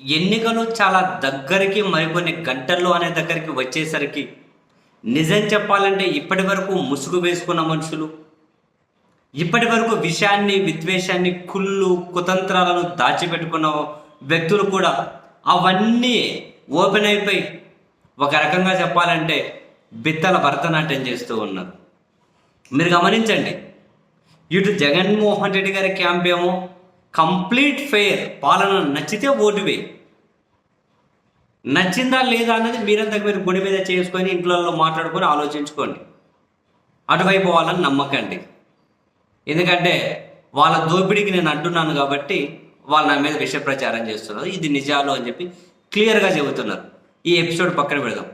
ఎన్నికలు చాలా దగ్గరికి మరికొన్ని గంటల్లో అనే దగ్గరికి వచ్చేసరికి నిజం చెప్పాలంటే ఇప్పటి వరకు ముసుగు వేసుకున్న మనుషులు ఇప్పటి వరకు విషయాన్ని విద్వేషాన్ని కుళ్ళు కుతంత్రాలను దాచిపెట్టుకున్న వ్యక్తులు కూడా అవన్నీ ఓపెన్ అయిపోయి ఒక రకంగా చెప్పాలంటే బిత్తల భరతనాట్యం చేస్తూ ఉన్నారు. మీరు గమనించండి. ఇటు జగన్మోహన్ రెడ్డి గారి క్యాంప్ ఏమో కంప్లీట్ ఫెయిర్ పాలన నచ్చితే ఓటు వేయి. నచ్చిందా లేదా అన్నది మీరంతకు మీరు గుడి మీద చేసుకొని ఇంట్లో మాట్లాడుకొని ఆలోచించుకోండి. అటువైపు వాళ్ళని నమ్మకండి. ఎందుకంటే వాళ్ళ దోపిడీకి నేను అడ్డున్నాను కాబట్టి వాళ్ళు నా మీద విష ప్రచారం చేస్తున్నారు. ఇది నిజాలు అని చెప్పి క్లియర్గా చెబుతున్నారు. ఈ ఎపిసోడ్ పక్కన పెడదాం.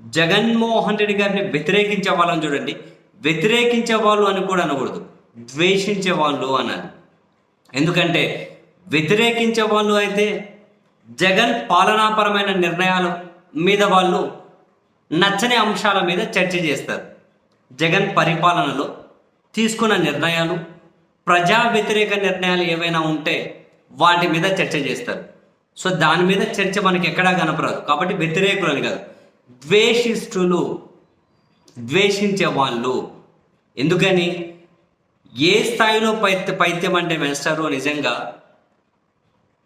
జగన్మోహన్ రెడ్డి గారిని వ్యతిరేకించే వాళ్ళని చూడండి. వ్యతిరేకించే వాళ్ళు అని కూడా అనకూడదు. ద్వేషించే వాళ్ళు అనాలి. ఎందుకంటే వ్యతిరేకించే వాళ్ళు అయితే జగన్ పాలనాపరమైన నిర్ణయాల మీద వాళ్ళు నచ్చని అంశాల మీద చర్చ చేస్తారు. జగన్ పరిపాలనలో తీసుకున్న నిర్ణయాలు ప్రజా వ్యతిరేక నిర్ణయాలు ఏవైనా ఉంటే వాటి మీద చర్చ చేస్తారు. సో దాని మీద చర్చ మనకి ఎక్కడా కనపడదు. కాబట్టి వ్యతిరేకులు అని కాదు ద్వేషిష్ఠులు ద్వేషించే వాళ్ళు ఎందుకని? ఏ స్థాయిలో పైత్య పైత్యం అంటే వేస్తారో నిజంగా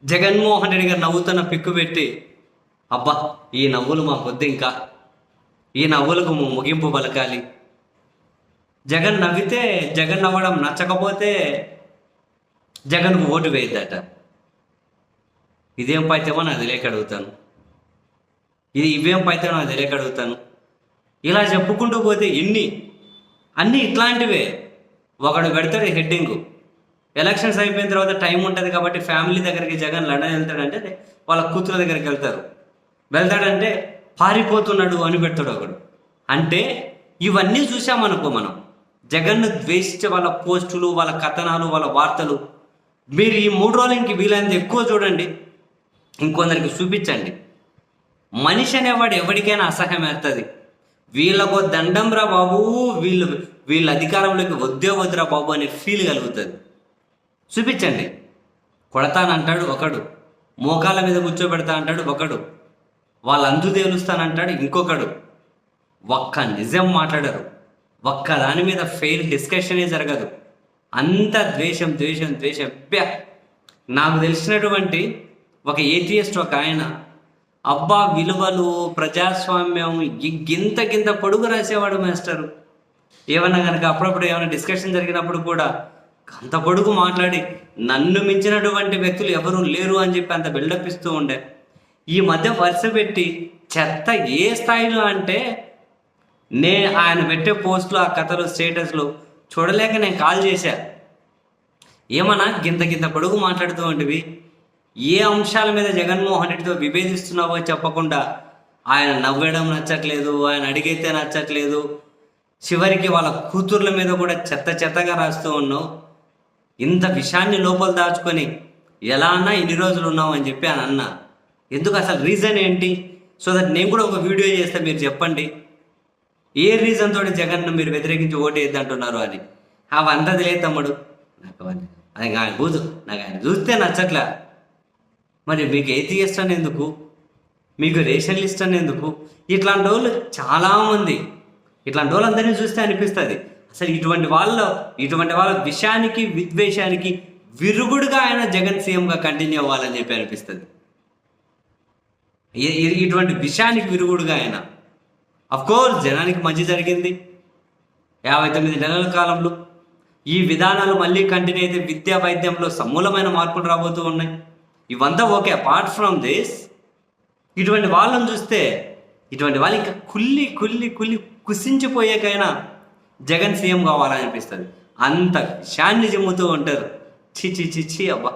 జగన్మోహన్ రెడ్డి గారు నవ్వుతున్న పిక్కు పెట్టి అబ్బా ఈ నవ్వులు మా వద్దు ఇంకా. ఈ నవ్వులకు ముగింపు పలకాలి. జగన్ నవ్వితే జగన్ నవ్వడం నచ్చకపోతే జగన్కు ఓటు వేయద్దట. ఇదేం పైత్యమో నాకు తెలియక అడుగుతాను. ఇది ఇవేం పైత్యమో నాకు తెలియక అడుగుతాను. ఇలా చెప్పుకుంటూ పోతే ఎన్ని అన్నీ ఇట్లాంటివే. ఒకడు పెడతాడు హెడ్డింగ్. ఎలక్షన్స్ అయిపోయిన తర్వాత టైం ఉంటుంది కాబట్టి ఫ్యామిలీ దగ్గరికి జగన్ లండన్ వెళ్తాడంటే వాళ్ళ కూతురు దగ్గరికి వెళ్తారు. వెళ్తాడంటే పారిపోతున్నాడు అని పెడతాడు ఒకడు. అంటే ఇవన్నీ చూసామనుకో మనం. జగన్ను ద్వేషించే వాళ్ళ పోస్టులు వాళ్ళ కథనాలు వాళ్ళ వార్తలు. మీరు ఈ మూడు రోజులు ఇంక వీలైనంత ఎక్కువ చూడండి. ఇంకొందరికి చూపించండి. మనిషి అనేవాడు ఎవరికైనా అసహ్యం వేస్తుంది. వీళ్ళకు దండం రా బాబు వీళ్ళు వీళ్ళ అధికారంలోకి వద్దే వద్దురా బాబు అనే ఫీల్ కలుగుతుంది. చూపించండి. కొడతానంటాడు ఒకడు. మోకాల మీద కూర్చోబెడతా అంటాడు ఒకడు. వాళ్ళ అందు తేలుస్తానంటాడు ఇంకొకడు. ఒక్క నిజం మాట్లాడరు. ఒక్క దాని మీద ఫెయిల్ డిస్కషనే జరగదు. అంత ద్వేషం ద్వేషం ద్వేషం. నాకు తెలిసినటువంటి ఒక ఏథియస్ట్ ఒక ఆయన అబ్బా విలువలు ప్రజాస్వామ్యం గింత గింత పొడుగు రాసేవాడు మాస్టరు. ఏమన్నా కనుక అప్పుడప్పుడు ఏమైనా డిస్కషన్ జరిగినప్పుడు కూడా అంత పొడుగు మాట్లాడి నన్ను మించినటువంటి వ్యక్తులు ఎవరు లేరు అని చెప్పి అంత బిల్డప్ ఇస్తూ ఉండే. ఈ మధ్య వరుస పెట్టి చెత్త ఏ స్థాయిలో అంటే నే ఆయన పెట్టే పోస్టులు ఆ కథలు స్టేటస్లు చూడలేక నేను కాల్ చేశా. ఏమన్నా గింత గింత పొడుగు మాట్లాడుతూ ఉంటివి? ఏ అంశాల మీద జగన్మోహన్ రెడ్డితో విభేదిస్తున్నావో చెప్పకుండా ఆయన నవ్వడం నచ్చట్లేదు ఆయన అడిగితే నచ్చట్లేదు. చివరికి వాళ్ళ కూతుర్ల మీద కూడా చెత్త చెత్తగా రాస్తూ ఉన్నావు. ఇంత విషయాన్ని లోపల దాచుకొని ఎలా అన్నా ఇన్ని రోజులు ఉన్నావు అని చెప్పి అని అన్న. ఎందుకు అసలు రీజన్ ఏంటి? సో దట్ నేను కూడా ఒక వీడియో చేస్తే మీరు చెప్పండి. ఏ రీజన్ తోటి జగన్ను మీరు వ్యతిరేకించి ఓటు అంటున్నారు అని? అవంతది లేదు తమ్ముడు. నాకు అవన్నీ- అది ఆయన బూజు. నాకు ఆయన చూస్తే నచ్చట్లే. మరి మీకు ఏథియస్ట్ అని ఎందుకు? మీకు రేషనలిస్ట్ అని ఎందుకు? ఇట్లాంటి వాళ్ళు చాలామంది. ఇట్లాంటి వాళ్ళందరినీ చూస్తే అనిపిస్తుంది. అసలు ఇటువంటి వాళ్ళ ఇటువంటి వాళ్ళ విషయానికి విద్వేషానికి విరుగుడుగా ఆయన జగన్ సీఎంగా కంటిన్యూ అవ్వాలని చెప్పి అనిపిస్తుంది. ఇటువంటి విషయానికి విరుగుడుగా ఆయన. కోర్స్ జనానికి మంచి జరిగింది. యాభై తొమ్మిది నెలల కాలంలో ఈ విధానాలు మళ్ళీ కంటిన్యూ అయితే విద్యా వైద్యంలో సమూలమైన మార్పులు రాబోతూ ఉన్నాయి. ఇవంతా ఓకే అపార్ట్ ఫ్రమ్ దిస్ ఇటువంటి వాళ్ళని చూస్తే ఇటువంటి వాళ్ళు ఇంకా కుల్లి కుల్లి కుల్లి కుసించిపోయాకైనా జగన్ సీఎం కావాలనిపిస్తుంది. అంత విషయాన్ని చెమ్ముతూ ఉంటారు. చి చి చి చి అబ్బా.